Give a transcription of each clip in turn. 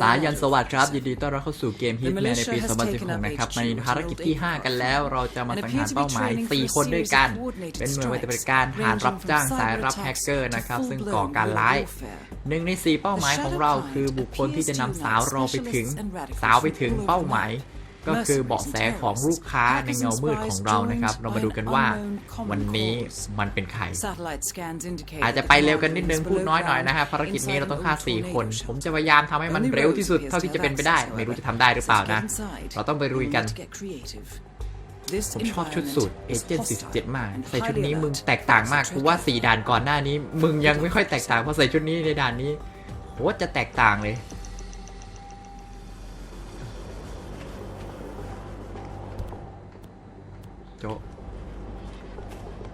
สายันสวัสดิ์ครับยินดีต้อนรับเข้าสู่เกมฮิตแมนในปี 2016 นะครับในภารกิจที่ 5 กันแล้ว เราจะมาสังหารเป้าหมาย 4 คนด้วยกัน เป็นหน่วยปฏิบัติการฐานรับจ้างสายรับแฮกเกอร์นะครับ ซึ่งก่อการร้ายหนึ่งใน 4 เป้าหมายของเราคือบุคคลที่จะนำสาวเราไปถึง สาวไปถึงเป้าหมาย ก็คือเบาะแสของลูกค้าในเงามืดของเรานะครับ เรามาดูกันว่าวันนี้มันเป็นใคร อาจจะไปเร็วกันนิดนึงพูดน้อยหน่อยนะครับภารกิจนี้เราต้องฆ่า 4 คน ผมจะพยายามทำให้มันเร็วที่สุดเท่าที่จะเป็นไปได้ ไม่รู้จะทำได้หรือเปล่านะ เราต้องไปรุยกันผมชอบชุดสูตรเอเจนต์47 มาก ใส่ชุดนี้มึงแตกต่างมากกูว่า 4 ด่านก่อนหน้านี้ มึงยังไม่ค่อยแตกต่างพอใส่ชุดนี้ในด่านนี้โหจะแตกต่างเลย โจะ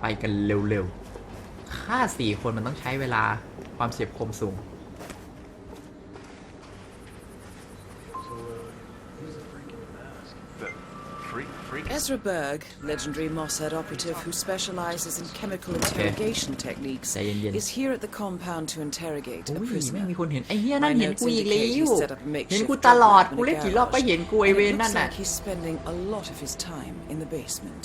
ไปกันเร็วๆ ค่าสี่คนมันต้องใช้เวลาความเฉียบคมสูง Ezra Berg, legendary Mossad operative who specializes in chemical interrogation techniques, ใจเย็นๆ is here at the compound to interrogate อุ้ a ยไม่ prisoner. มีคนเห็น ไอ้เหี้ยนั่น My เห็น notes กูอีกแล้ indicate ว he set up a makeshift เห็นกูตลอด drug กู lab in a เล่นกี่รอบก็ garage. เห็นกูไอ And เว it นนั่น looks น่ะ like he's spending a lot of his time in the basement.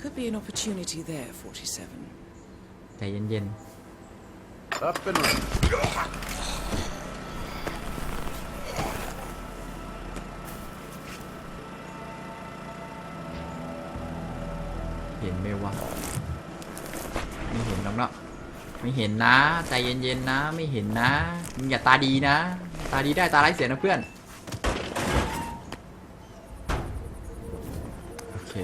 Could be an opportunity there, 47. ใจเย็น Up and running. ห็นไหมวะไม่เห็นหรอกเนาะไม่เห็นนะใจเย็นๆนะ ไม่เห็นนะมึงอย่าตาดีนะ ตาดีได้ตาไร้เสียนะเพื่อนโอเค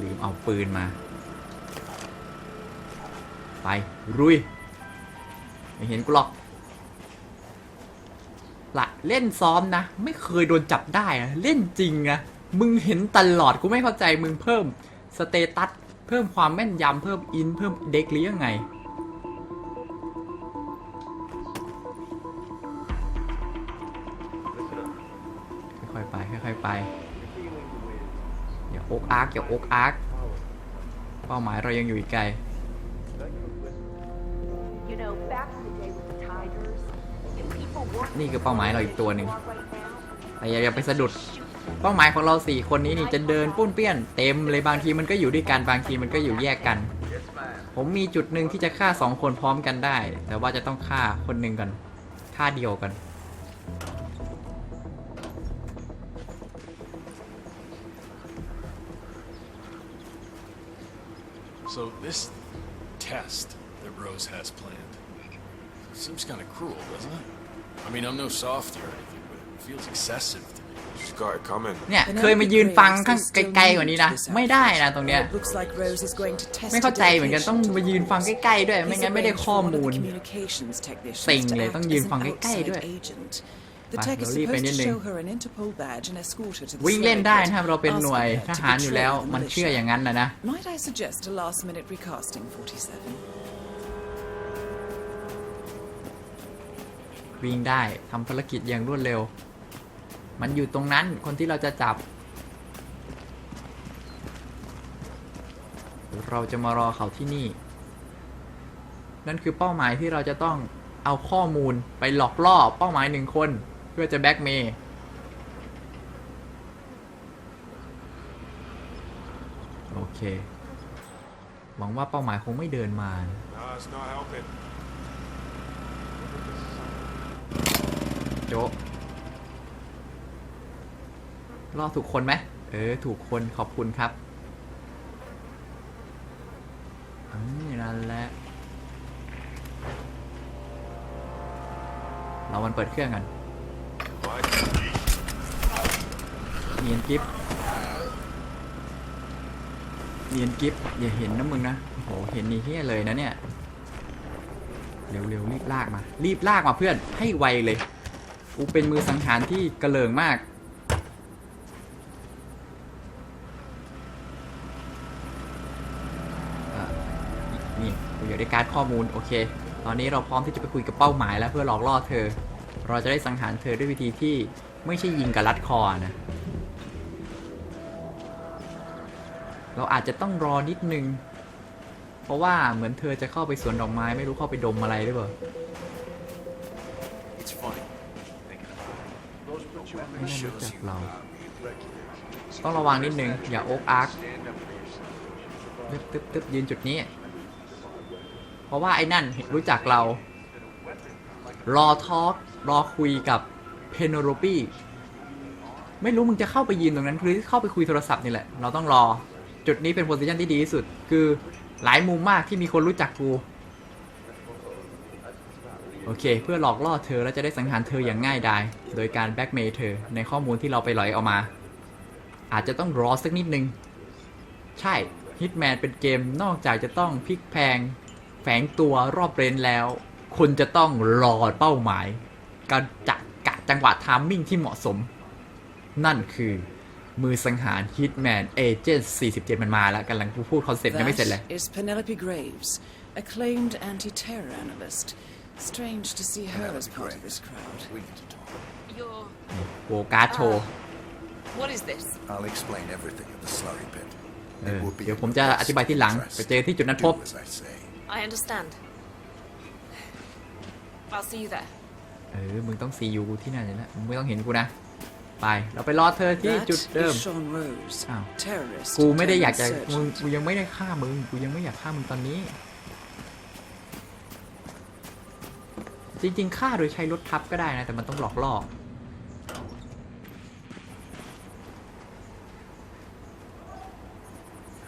ลืมเอาปืนมา ไปรุยไม่เห็นกูหรอกละเล่นซ้อมนะ ไม่เคยโดนจับได้นะเล่นจริงนะ มึงเห็นตลอดกูไม่เข้าใจมึงเพิ่มสเตตัสเพิ่มความแม่นยำเพิ่มอินเพิ่มเด็กหรือยังไง ค่อยๆไปค่อยๆไป อย่าอกอาร์กอย่าอกอาร์กเป้าหมายเรายังอยู่อีกไกล นี่คือเป้าหมายเราอีกตัวหนึ่งแต่อย่าอย่าไปสะดุด เป้าหมายของเราสี่คนนี้นี่จะเดินปุ้นเปี้ยนเต็มเลยบางทีมันก็อยู่ด้วยกันบางทีมันก็อยู่แยกกัน ผมมีจุดหนึ่งที่จะฆ่าสองคนพร้อมกันได้ แต่ว่าจะต้องฆ่าคนหนึ่งก่อนฆ่าเดียวกัน So this test that Rose has planned seems kind of cruel, doesn't it? I mean, I'm no softy or anything, but it feels excessive to me. She's got it coming. เนี่ยเคยมายืนฟังข้างไกลๆกว่านี้นะ ไม่ได้นะตรงเนี้ย It looks like Rose is going to test ไม่เข้าใจเหมือนกันต้องมายืนฟังใกล้ๆด้วย ไม่ He's งั้นไม่ได้ arranged ข้อ for one of มู the ล communications technicians เซ็ง to เลย act ต้องยืน as an ฟังใกล้ๆ outside ด้วย agent. The ไป tech is เรารีบไป supposed นิด to นึง show her an Interpol badge and escort her to the วิ่งเล่น slide ได้ pit, นะครับเราเป็นหน่วย asking her ท to หารอยู่แล้ว betray the มันเชื่อ militia. อย่างนั้นนะนะ Might I suggest a last minute recasting 47? วิ่งได้ทำภารกิจอย่างรวดเร็ว มันอยู่ตรงนั้นคนที่เราจะจับ เราจะมารอเขาที่นี่ นั่นคือเป้าหมายที่เราจะต้องเอาข้อมูลไปหลอกล่อเป้าหมายหนึ่งคน เพื่อจะแบ็กเมย์โอเค หวังว่าเป้าหมายคงไม่เดินมา No, it's not helping. โจะ รอถูกคนไหมเออ ถูกคนขอบคุณครับอืมนั่นแหละเรามันเปิดเครื่องกันเนียนกิฟเนียนกิฟอย่าเห็นนะมึงนะโอ้โหเห็นนี่เฮี้ยเลยนะเนี่ยเร็วๆรีบลากมา รีบลากมาเพื่อนให้ไวเลย กูเป็นมือสังหารที่กระเลิงมาก กูอยู่ในการดข้อมูลโอเค ตอนนี้เราพร้อมที่จะไปคุยกับเป้าหมายแล้วเพื่อหลอกล่อเธอ เราจะได้สังหารเธอด้วยวิธีที่ไม่ใช่ยิงกับรัดคอนะ เราอาจจะต้องรอนิดนึง เพราะว่าเหมือนเธอจะเข้าไปสวนดอกไม้ไม่รู้เข้าไปดมอะไรหรือเปล่า It's funny. ไม่น่ารู้จักเรา ต้องระวังนิดนึง อย่าโอ๊กอาร์คตึ๊บตึ๊บตึ๊บยืนจุดนี้ เพราะว่าไอ้นั่นรู้จักเรา รอทอล์กรอคุยกับเพนโรปีไม่รู้มึงจะเข้าไปยืนตรงนั้นหรือเข้าไปคุยโทรศัพท์นี่แหละ เราต้องรอ จุดนี้เป็นโพสิชันที่ดีที่สุด คือหลายมุมมากที่มีคนรู้จักกู โอเค เพื่อหลอกล่อเธอ แล้วจะได้สังหารเธออย่างง่ายดาย โดยการแบ็กเมย์เธอ ในข้อมูลที่เราไปหลอยเอามา อาจจะต้องรอสักนิดนึง ใช่ Hitman เป็นเกมนอกจากจะต้องพลิกแพง ฝงตัวรอบเรนแล้ว คุณจะต้องรอเป้าหมายการจัดกะจังหวะทามมิ่งที่เหมาะสม นั่นคือมือสังหาร Hitman Agent 47 มันมาแล้วกำลังพูดคอนเซ็ปต์ยังไม่เสร็จเลย That is Penelope Graves, acclaimed anti-terror analyst. Strange to see her as part of this crowd. We need to talk. You're. โวการ์ดโชว์ What is this? I'll explain everything at the slurry pit. เอ It อ would be เดี๋ยว a ผมจะอธิบายที่หลัง trust. ไปเจอที่จุดนัดพบ Do as I say. I understand. I'll see you there. เออ มึงต้องซียูที่นั่นเลยนะมึงไม่ต้องเห็นกูนะ ไป เราไปรอเธอที่ That จุดเดิม is Sean Rose, Oh. terrorist. กูไม่ได้อยากจะ turned มึง surgeon. กูยังไม่ได้ฆ่ามึง กูยังไม่อยากฆ่ามึงตอนนี้ จริงๆฆ่าโดยใช้รถทับก็ได้นะ แต่มันต้องหลอกล่อ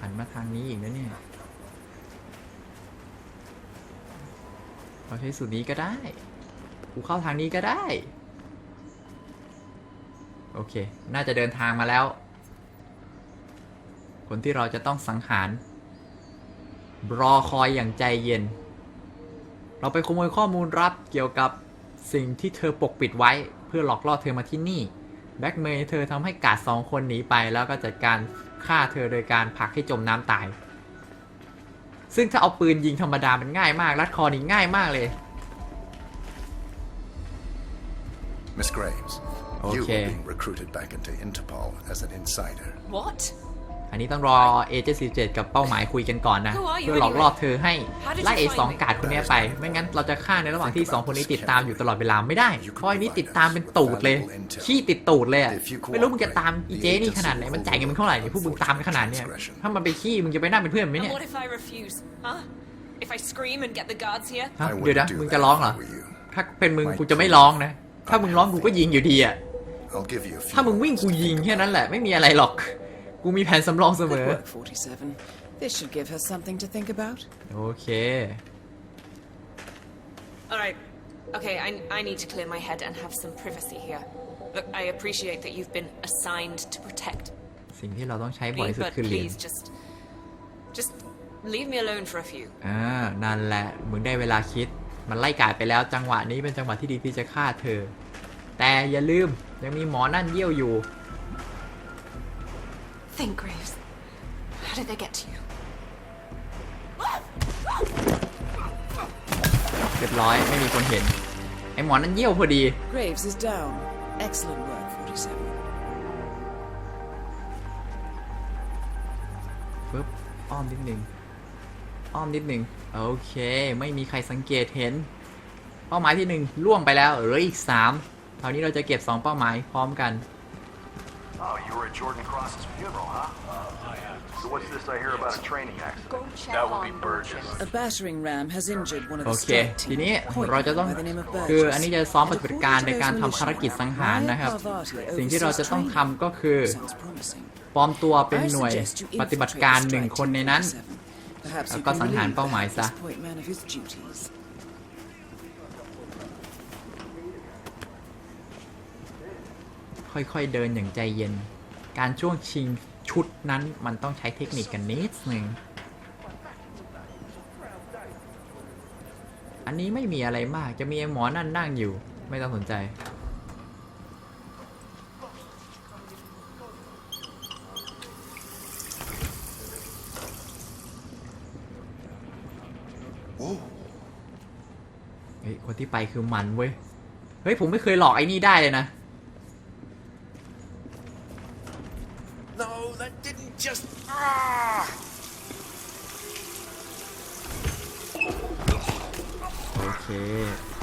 หันมาทางนี้อีกนะเนี่ย เราใช้สูตรนี้ก็ได้ กูเข้าทางนี้ก็ได้ โอเค น่าจะเดินทางมาแล้ว คนที่เราจะต้องสังหาร รอคอยอย่างใจเย็น เราไปขโมยข้อมูลลับเกี่ยวกับสิ่งที่เธอปกปิดไว้ เพื่อหลอกล่อเธอมาที่นี่ แบ็กเมย์เธอทำให้กาดสองคนหนีไปแล้วก็จัดการฆ่าเธอโดยการผลักให้จมน้ำตาย ซึ่งถ้าเอาปืนยิงธรรมดามันง่ายมาก รัดคอนี่ง่ายมากเลย Miss Graves, you Okay. were being recruited back into Interpol as an insider. What? อันนี้ต้องรอเอเจนซีกับเป้าหมายคุยกันก่อนนะ Who are you เพื่อหลอกล่อเธอให้ How did you ไล่ไอ้ find สอง me? กาดคนเนี้ยไป ไม่งั้นเราจะฆ่าในระหว่างที่สองคนนี้ติดตามอยู่ตลอดเวลาไม่ได้เพราะไอ้นี้ติดตามเป็นตูดเลย ขี้ติดตูดเลยอะไม่รู้มึงจะตามอีเจนี่ขนาดไหน มันจ่ายเงินมึงเท่าไหร่เนี่ยพวกมึงตามกันขนาดเนี้ยถ้ามันไปขี้มึงจะไปนั่งเป็นเพื่อนมันไหม And เนี่ย what if I refuse? Huh? If I scream and get the guards here? ฮะ I เดี๋ยวนะ wouldn't do มึง that จะร้องเหรอ if I were you. ถ้าเป็นมึงกูจะไม่ร้องนะ ถ้ามึงร้องกูก็ยิงอยู่ดีอะ I'll give you a few ถ้ามึงวิ่งกูยิงแค่นั้นแหละไม่มีอะไรหรอก กูมีแผนสำรองเสม Good อ work, 47. This should give her something to think about. โอเค Alright. Okay, I, I need to clear my head and have some privacy here. Look, I appreciate that you've been assigned to protect สิ่งที่เราต้องใช้บ่อย me, ที่สุด but คือเหรียญ please just. Just leave me alone for a few. อ่านั่นแหละมึงได้เวลาคิด มันไล่กาดไปแล้วจังหวะนี้เป็นจังหวะที่ดีที่จะฆ่าเธอ แต่อย่าลืมยังมีหมอนั่นเยี่ยวอยู่ Think, Graves. How did they get to you? เรียบร้อยไม่มีคนเห็น ไอหมอนั่นเยี่ยวพอดี Graves is down. Excellent work, 47. ปึ๊บอ้อมนิดหนึ่งอ้อมนิดหนึ่งโอเค ไม่มีใครสังเกตเห็น เป้าหมายที่หนึ่งล่วงไปแล้วเหลืออีกสามคราวนี้เราจะเก็บสองเป้าหมายพร้อมกัน Oh, you were at Jordan Cross's funeral, huh? So what's this I hear about a training accident? Go check That would on be Burgess. A battering ram has injured one of โอ the เค strike ที team, นี้ point เราจะต้อง by the name of คือ Burgess. อันนี้จะซ้อมป And ฏิบัติการ according ใน to การ those ทำภารกิจ militia, สังหารนะครับ Maya Parvati สิ่งที่เราจะต้อง oversees ทำก็คือ training. Sounds promising. ปลอมตัวเป็นหน่วย I suggest you ปฏิบัติ infiltrate การ the หนึ่ง strike คนใน team, นั้น 47. Perhaps แล้ว you ก็ can สังหาร relieve เป้าหมาย the ซะ hapless point man of his duties. ค่อยๆเดินอย่างใจเย็น การช่วงชิงชุดนั้นมันต้องใช้เทคนิคกันนิดนึง อันนี้ไม่มีอะไรมากจะมีไอ้หมอนั่นนั่งอยู่ ไม่ต้องสนใจ เฮ้ย คนที่ไปคือมันเว้ย เฮ้ย ผมไม่เคยหลอกไอ้นี่ได้เลยนะ No, that didn't just. Ah! โอเค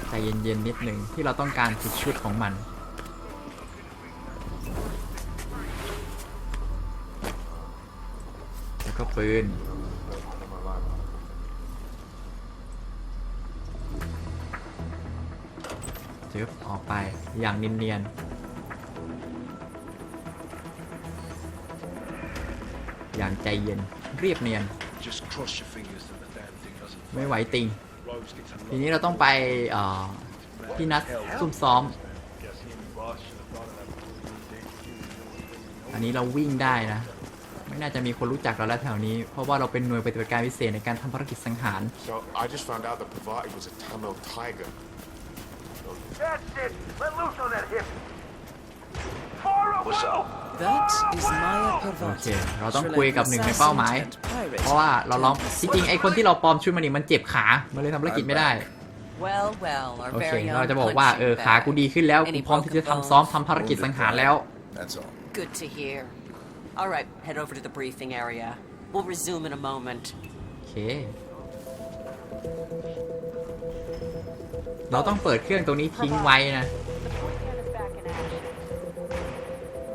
ใจ เย็นๆนิดหนึ่งที่เราต้องการคือชุดของมัน แล้วก็ปืนจึบออกไปอย่างเนียนๆอย่างใจเย็นเรียบเนียน Just cross your fingers that the damn thing doesn't ไม่ไหวติง Rose gets a ทีนี้เราต้องไปเอ่อพี่นัดซุ่มซ้อม Guess he and the boss should have thought of that. อันนี้เราวิ่งได้นะ ไม่น่าจะมีคนรู้จักเราแล้วแถวนี้ เพราะว่าเราเป็นหน่วยปฏิบัติการพิเศษในการทำภารกิจสังหาร So I just found out that Pavati was a Tamil tiger. That's it! Let loose on that hip! Far away! What's up? That is Maya โอเค Parvati. เราต้องคุยกับหนึ่งในเป้าหมาย เพราะว่าเราล้อมจริงๆไอคนที่เราปลอมชุดมันนี่มันเจ็บขา มันเลยทำภารกิจไม่ได้ Well, well, our โอเค very เรา own จะบอกว่าเออ punching ขากู bag. ดีขึ้นแล้วกู Any พร้อมที่จะ broken ทำซ้อม bones? ทำภารกิจสังหารแล้ว That's all. Good to hear. All right, head over to the briefing area. We'll resume in a moment. โอเค เราต้องเปิดเครื่องตรงนี้ทิ้งไว้นะ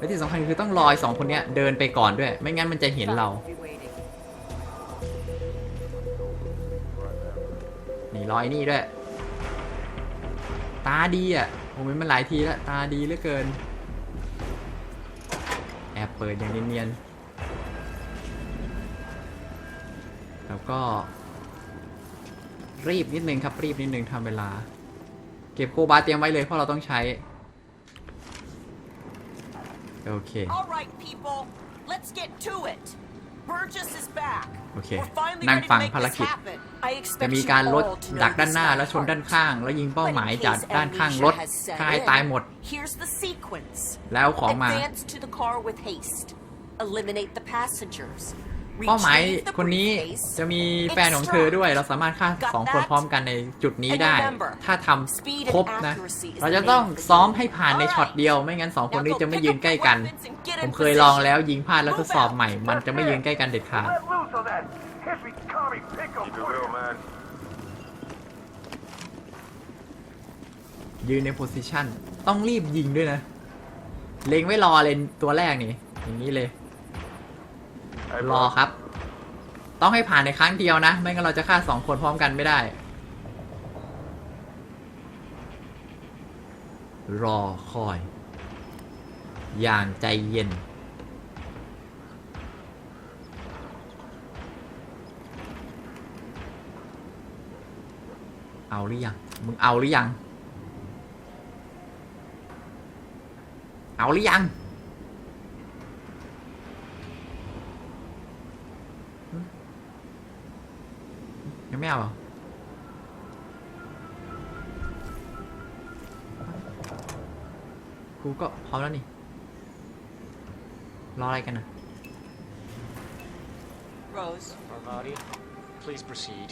และที่สำคัญคือต้องรอไอ้สองคนเนี้ยเดินไปก่อนด้วย ไม่งั้นมันจะเห็นเรา นี่รอยนี่ด้วย ตาดีอะผมเห็นมันหลายทีแล้ว ตาดีเหลือเกิน แอบเปิดอย่างเนียนๆ แล้วก็ รีบนิดนึงครับรีบนิดนึงทำเวลา เก็บโคบาเตรียมไว้เลยเพราะเราต้องใช้ โอเค All right, people, let's get to it. Burgess is back. Okay. We're finally นั่ง ready to ฟัง make ภาร this กิจ happen. I จะ expect มี you การลด all to know ดักด้าน this หน้า by แล้วชน heart. ด้านข้าง แล้วยิงเป้าหมาย But in จาก case ด้านข้างรถ amnesia has set ฆ่าให้ in, ตายหมด Here's the sequence. แล้วเอาของมา Advance to the car with haste. Eliminate the passengers. เป้าหมาย Retrieve the คนนี้ briefcase. จะมีแฟนของเธอด้วย เราสามารถฆ่าสองคนพร้อมกันในจุดนี้ได้ ถ้าทำครบนะ เราจะต้องซ้อมให้ผ่านในช็อตเดียว ไม่งั้นสองคนนี้จะไม่ยืนใกล้กัน ผมเคยลองแล้วยิงพลาดแล้วทดสอบใหม่ มันจะไม่ยืนใกล้กันเด็ดขาด Let loose on that hippie commie pickle! Keep it real, man. ยืนในโพสิชันต้องรีบยิงด้วยนะ เล็งไว้รอเลยตัวแรกนี่ อย่างนี้เลย รอครับ ต้องให้ผ่านในครั้งเดียวนะ ไม่งั้นเราจะฆ่าสองคนพร้อมกันไม่ได้ รอคอย อย่างใจเย็น เอาหรือยัง มึงเอาหรือยัง เอาหรือยัง ยังไม่เอาเหรอ กูก็พร้อมแล้วนี่ รออะไรกันนะ Rose, Parvati, please proceed.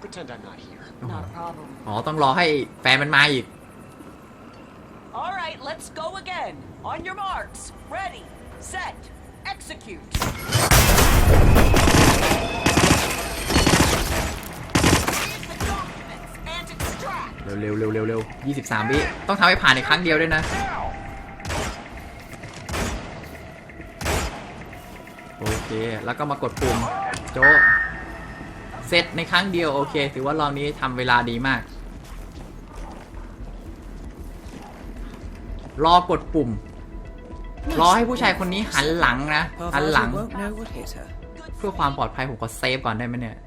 Pretend I'm not here. not a problem. อ๋อ ต้องรอให้แฟนมันมาอีก All right, let's go again. On your marks. Ready, set, execute. เร็วเร็วเร็วเร็วยี่สิบสามวิต้องทำให้ผ่านในครั้งเดียวด้วยนะ โอเค แล้วก็มากดปุ่มโจเสร็จในครั้งเดียว โอเค ถือว่ารอบนี้ทำเวลาดีมาก รอกดปุ่ม รอให้ผู้ชายคนนี้หันหลังนะ หันหลัง เพื่อความปลอดภัยผมขอเซฟก่อนได้ไหมเนี่ย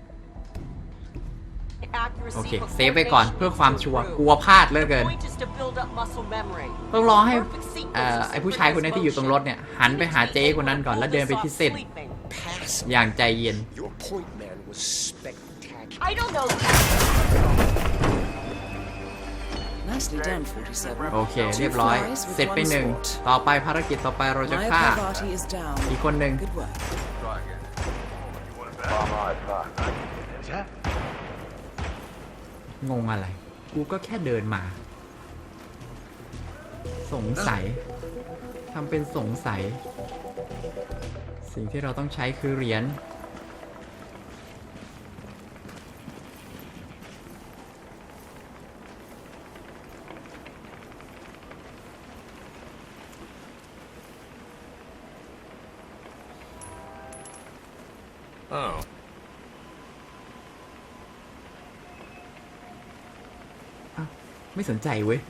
โอเค before เซฟไปก่อนเพื่อความชัวร์กลัวพลาดเหลือเกิน The point is to build up muscle memory. ต้องรอให้เอ่อไอผู้ชายคนนี้ที่อยู่ตรงรถเนี่ย หันไปหาเจ๊คนนั้นก่อนแล้วเดินไปที่เส้น Pass. อย่างใจเย็น Your point man was spectacular. I don't know. Nicely done, 47. โอเค เรียบร้อย เสร็จไปหนึ่ง ต่อไปภารกิจต่อไปเราจะ Maya ฆ่า Parvati is down. อีกคนหนึ่ง Good work. งงอะไร กูก็แค่เดินมา สงสัยทำเป็นสงสัย สิ่งที่เราต้องใช้คือเหรียญอ้า ไม่สนใจเว้ย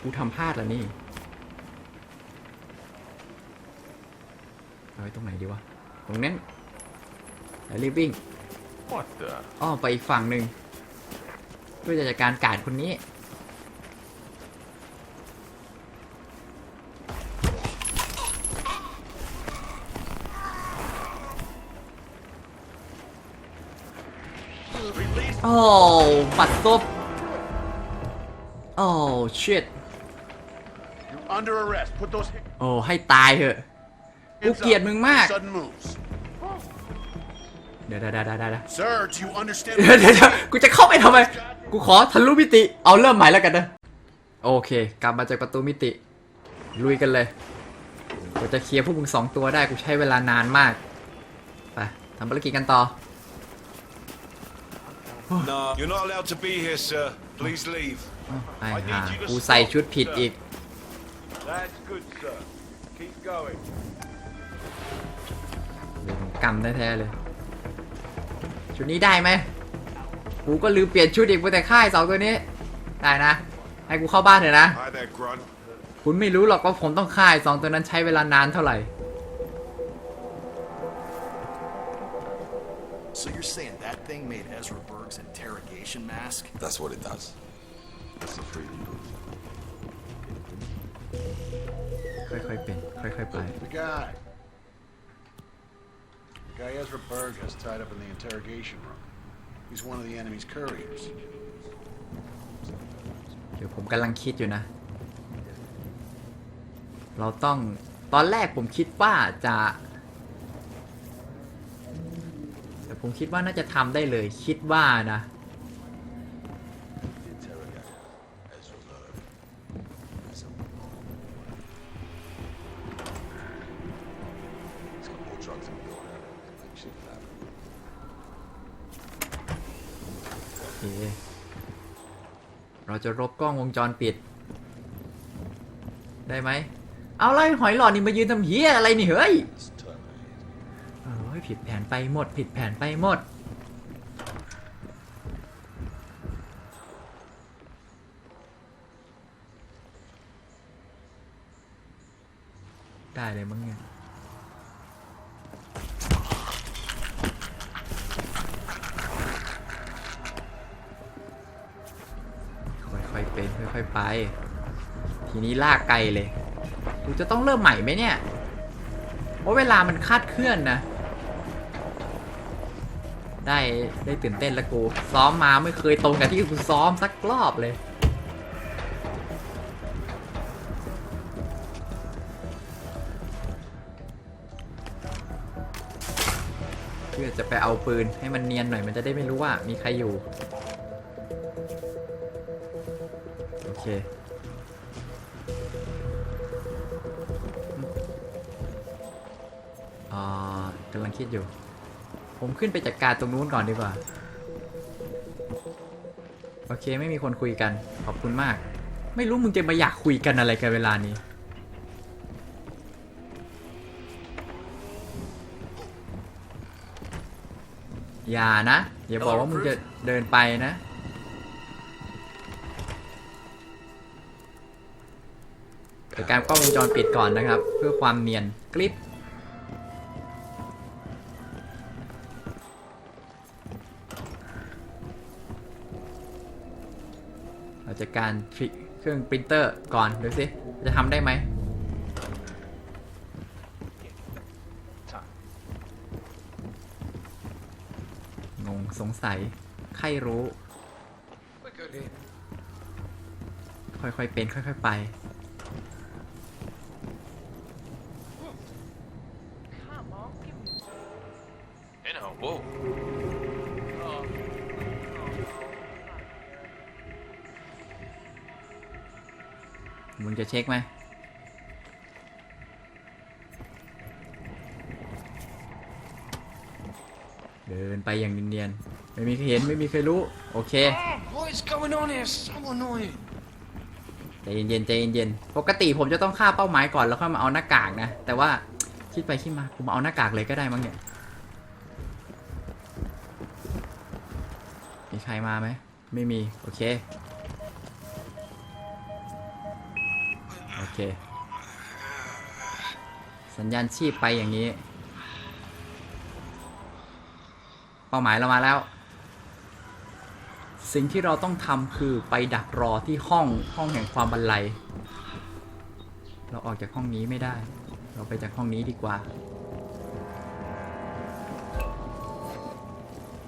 กูทำพลาดแล้วนี่ เอาไว้ตรงไหนดีวะ ตรงนั้นแล้วรีบวิ่ง What the? อ้อมไปอีกฝั่งหนึ่งเพื่อจะจัดการการคนนี้ โอ้ปัดซบโอ้ชิต You're under arrest. Put those hands โอ้ให้ตายเถอะกูเกลียดมึงมาก Sudden moves. เดี๋ยวเดี๋ยวเดี๋ยวเดี๋ยวเดี๋ยว Sir, do you understand? เดี๋ยวเดี๋ยวเดี๋ยวกูจะเข้าไปทำไม กูขอทะลุมิติ เอาเริ่มใหม่แล้วกันนะ โอเค กลับมาจากประตูมิติ ลุยกันเลย กูจะเคลียร์พวกมึงสองตัวได้ กูใช้เวลานานมาก ไปทำภารกิจกันต่อ No, you're not allowed to be here, sir. Please leave. ไอ้ห่ากูใส่ชุดผิดอีก That's good, sir. Keep going. เดี๋ยวผมกำแท้ๆเลย ชุดนี้ได้ไหมกูก็ลืมเปลี่ยนชุดอีกไปแต่ค่ายสองตัวนี้ ได้นะ ให้กูเข้าบ้านเถอะนะ Hi there, Grunt. คุณไม่รู้หรอกว่าผมต้องค่ายสองตัวนั้นใช้เวลานานเท่าไหร่ So you're saying that thing made Ezra Berg's interrogation mask? That's what it does. It's a free reboot. ค่อยๆเป็น ค่อยๆไป The guy. The guy Ezra Berg has tied up in the interrogation room. He's one of the enemy's couriers. เดี๋ยวผมกำลังคิดอยู่นะ เราต้อง ตอนแรกผมคิดว่าจะ ผมคิดว่าน่าจะทำได้เลย คิดว่านะ เราจะรบกล้องวงจรปิด ได้ไหม เอาเลยหอยหลอดนี่มายืนทำเฮียอะไรนี่เฮ้ย It's terminated. โอ้ย ผิดแผนไปหมด ผิดแผนไปหมด ได้เลยมั้งเนี่ยค่อยๆเป็นค่อยๆไป ทีนี้ลากไกลเลยกูจะต้องเริ่มใหม่ไหมเนี่ย เพราะเวลามันคาดเคลื่อนนะ ได้ได้ตื่นเต้นล้วกู ซ้อมมาไม่เคยตรงกับที่กูซ้อมสักรอบเลยเพื่อจะไปเอาปืนให้มันเนียนหน่อยมันจะได้ไม่รู้ว่ามีใครอยู่ โอเคอ่ากำลังคิดอยู่ ผมขึ้นไปจัดการตรงนู้นก่อนดีกว่า โอเคไม่มีคนคุยกัน ขอบคุณมาก ไม่รู้มึงจะมาอยากคุยกันอะไรกันเวลานี้ อย่านะ อย่าบอกว่ามึงจะเดินไปนะจัดการกล้องวงจรปิดก่อนนะครับ เพื่อความเนียนกริป จาจะการทริเครื่องปรินเตอร์ก่อนดูสิจะทำได้ไหมงงสงสัย ใครรู้ ค่อยๆเป็น ค่อยๆไป เช็คไหมเดินไปอย่างเนียนๆไม่มีใครเห็นไม่มีใครรู้ โอเค What is going on here? So annoying. ใจเย็นๆใจเย็นๆปกติผมจะต้องฆ่าเป้าหมายก่อนแล้วค่อยมาเอาหน้ากากนะ แต่ว่าคิดไปคิดมาผมเอาหน้ากากเลยก็ได้มั้งเนี่ยมีใครมาไหมไม่มี โอเค สัญญาณชีพไปอย่างนี้ เป้าหมายเรามาแล้ว สิ่งที่เราต้องทำคือไปดักรอที่ห้องห้องแห่งความบันไลเราออกจากห้องนี้ไม่ได้ เราไปจากห้องนี้ดีกว่า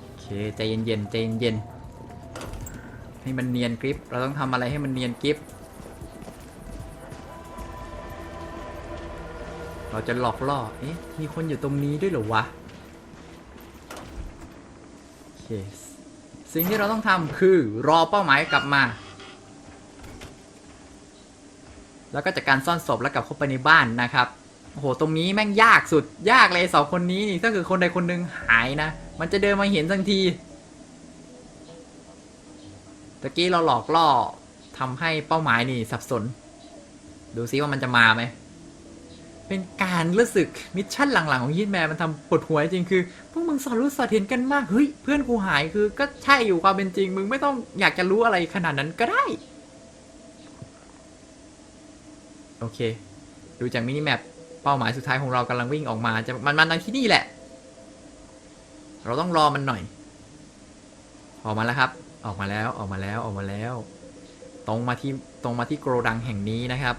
โอเค ใจเย็นๆ ใจเย็นๆ ให้มันเนียนกริป เราต้องทำอะไรให้มันเนียนกริป เราจะหลอกล่อ เอ๊ะ มีคนอยู่ตรงนี้ด้วยเหรอวะโอเคสิ่งที่เราต้องทำคือรอเป้าหมายกลับมา แล้วก็จากการซ่อนศพแล้วกลับเข้าไปในบ้านนะครับ โอ้โห ตรงนี้แม่งยากสุด ยากเลยสองคนนี้นี่ถ้าเกิดคนใดคนหนึ่งหายนะ มันจะเดินมาเห็นทันทีตะกี้เราหลอกล่อทำให้เป้าหมายนี่สับสน ดูซิว่ามันจะมาไหม เป็นการรู้สึกมิชชั่นหลังๆของยินแมนมันทำปวดหัวจริงคือ พวกมึงสอรู้สอดเห็นกันมากเฮ้ยเพื่อนกูหายคือก็ใช่อยู่ความเป็นจริง มึงไม่ต้องอยากจะรู้อะไรขนาดนั้นก็ได้ โอเค ดูจากมินิแมปเป้าหมายสุดท้ายของเรากำลังวิ่งออกมาจะมันมันที่นี่แหละ เราต้องรอมันหน่อย ออกมาแล้วครับ ออกมาแล้วออกมาแล้วออกมาแล้ว ตรงมาที่ตรงมาที่โกรดังแห่งนี้นะครับ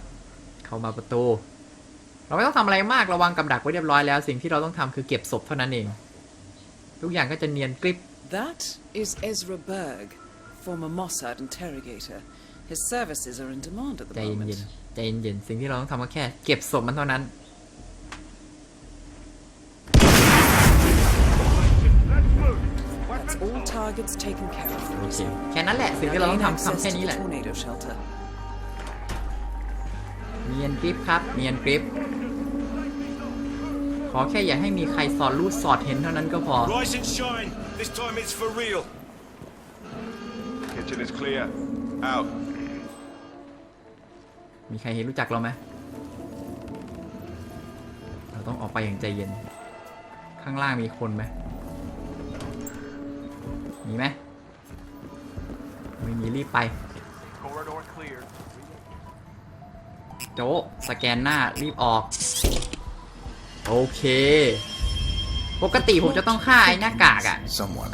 เข้ามาประตู เราไม่ต้องทำอะไรมากระวังกับดักไว้เรียบร้อยแล้ว สิ่งที่เราต้องทำคือเก็บศพเท่านั้นเอง ทุกอย่างก็จะเนียนกริบ That is Ezra Berg, former Mossad interrogator. His services are in demand at ใจ the เย็น moment. ๆใจเย็นๆสิ่งที่เราต้องทำก็แค่ เก็บศพมันเท่านั้น That's all targets taken care of. โอเคแค่นั้นแหละ สิ่งที่เราต้อง Gain ทำ access ทำแค่ to นี้ the แหละ tornado shelter. เนียนกริปครับ เนียนกริปข อแค่อย่าให้มีใครสอดรู้สอดเห็นเท่านั้นก็พอ Rise and shine. This time it's for real. Kitchen is clear. Out. มีใครเห็นรู้จักเราไหมเราต้องออกไปอย่างใจเย็น ข้างล่างมีคนไหมมีไหมไม่มีรีบไป Corridor clear. โจะสแกนหน้ารีบออก โอเค ปกติผมจะต้องฆ่าไอ้หน้ากากอะ่ะ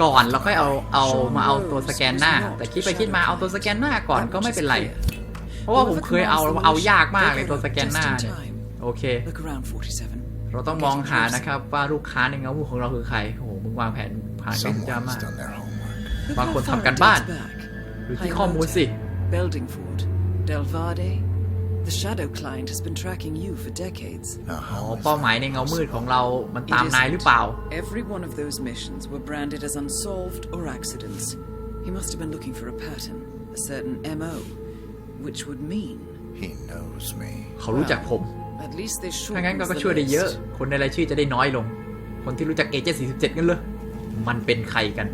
ก่อนแล้วค่อยเอาเอามาเอาตัวสแกนหน้า แต่คิดไปคิดมาเอาตัวสแกนหน้าก่อนก็ไม่เป็นไร เพราะว่าผมเคยเอาเอายากมากเลยตัวสแกนหน้าเนี่ยโอเค Look around 47. เราต้องมองหานะครับว่าลูกค้าในเงาหูของเราคือใครโอ้โหมึงวางแผนผ่านเป็นจ้ามาก Look Bang how kon far it thamkan ban. dates back. ดูที่ข้อมูลสิ Beldingford, Delvade. The Shadow Client has been tracking you for decades. อ๋อ เป้าหมายในเงามืดของเรา มันตามนายหรือเปล่า Every one of those missions were branded as unsolved or accidents. He must have been looking for a pattern, a certain MO, which would mean He knows me. เขารู้จักผม at least they ถ้างั้น shortens ก็ the ช่วยได้เยอะ list. คนในรายชื่อจะได้น้อยลง คนที่รู้จักเอเจนต์47กันเลยมันเป็นใครกัน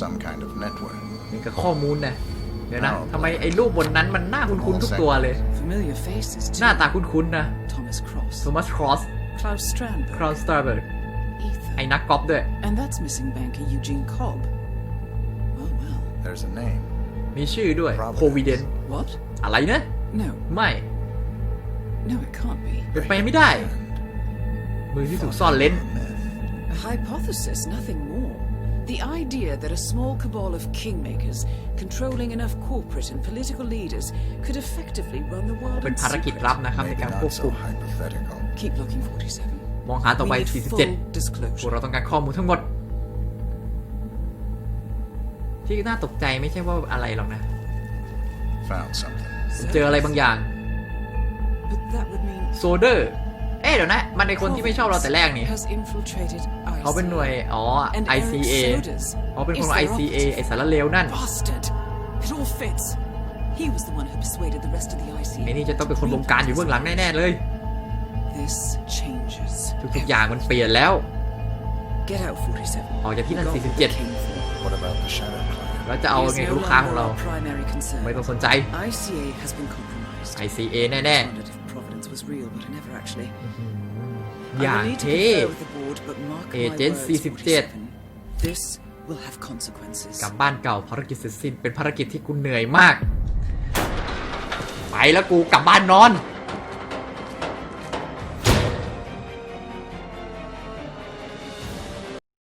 Some kind of network. นี่ก็ข้อมูลนะเดี๋ยวนะทำไมไอ้รูปบนนั้นมันหน้าคุ้นๆทุกตัวเลย Familiar faces หน้า too. ตาคุ้นๆนะ Thomas Cross, โทมัสครอส Klaus Strandberg, ครอสสตาร์เบิร์ด Ethan, ไอ้นักกอล์ฟด้วย and that's missing banker Eugene Cobb. Oh well. There's a name. มีชื่อด้วยโควิเดน What? อะไรนะ No, ไม่ no, it can't be. เป็นไปไม่ได้มือที่ถูกซ่อนเลน A hypothesis, nothing more. The idea that a small cabal of kingmakers, controlling enough corporate and political leaders, could effectively run the world เป็น in ภารกิจ secret. ลับนะครับในการควบคุม hypothetical. Keep looking, 47. มองหาต่อไป We need full 47พวก disclosure. เราต้องการข้อมูลทั้งหมด ที่น่าตกใจไม่ใช่ว่าอะไรหรอกนะ Found something. เจออะไรบางอย่าง But that would mean โซเดอร์ เอ๊ะเดี๋ยวนะ มันในคนที่ไม่ชอบเราแต่แรกนี่ has infiltrated เขาเป็นหน่วย อ๋อ and Eric ICA Sodas เขาเป็นคน is ของ their ICA operative. ไอสารเลวนั่น Bastard! It all fits. He was the one who persuaded the rest of the ICA. ไอ้นี่จะต้องเป็นคนบงการอยู่เบื้องหลังแน่ ๆ เลย This changes. ทุกๆอย่างมันเปลี่ยนแล้ว Get out, 47. ออกจากที่นั่น We got what we came for. What about the shadow client? 47 แล้วจะเอา He is ไง no ลูกค้าของ longer เรา our primary concern. ไม่ต้องสนใจ ICA has been compromised. ICA แน่ Wondered if Providence was real, but I never actually. อย่าง I will need to เท่ confer with the board, but mark my Agent words, 47 47. This will have consequences. กลับบ้านเก่าภารกิจเสร็จสิ้นเป็นภารกิจที่กูเหนื่อยมาก ไปแล้วกูกลับบ้านนอน